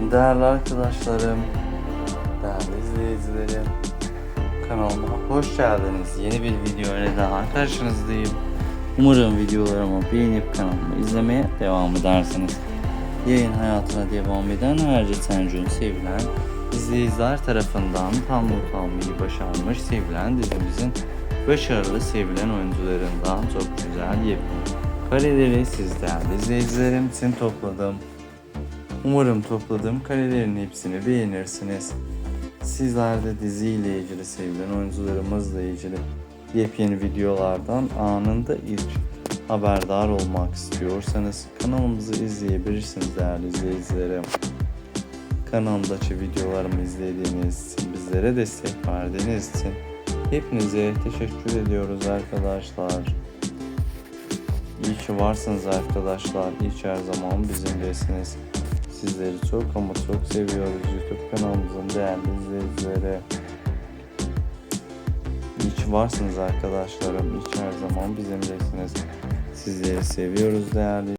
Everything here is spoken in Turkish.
Değerli arkadaşlarım, değerli izleyicilerim, kanalıma hoş geldiniz. Yeni bir video ile daha karşınızdayım. Umarım videolarımı beğenip kanalımı izlemeye devam edersiniz. Yayın hayatına devam eden Herce Sencun sevilen izleyiciler tarafından tam not başarmış sevilen dizimizin başarılı sevilen oyuncularından çok güzel yepyeni kareleri siz değerli izleyicilerim için topladım. Umarım topladığım karelerin hepsini beğenirsiniz. Sizler de diziyle ilgili sevilen oyuncularımızla ilgili yepyeni videolardan anında ilk haberdar olmak istiyorsanız kanalımızı izleyebilirsiniz değerli izleyicilerim. Kanalımdaki videolarımı izlediğiniz için, bizlere destek verdiğiniz için hepinize teşekkür ediyoruz arkadaşlar. İyi ki varsınız arkadaşlar. İyi ki her zaman bizimlesiniz. Sizleri çok ama çok seviyoruz YouTube kanalımızın değerli izleyicileri. İyi varsınız arkadaşlarım. İyi her zaman bizimlesiniz. Sizleri seviyoruz değerli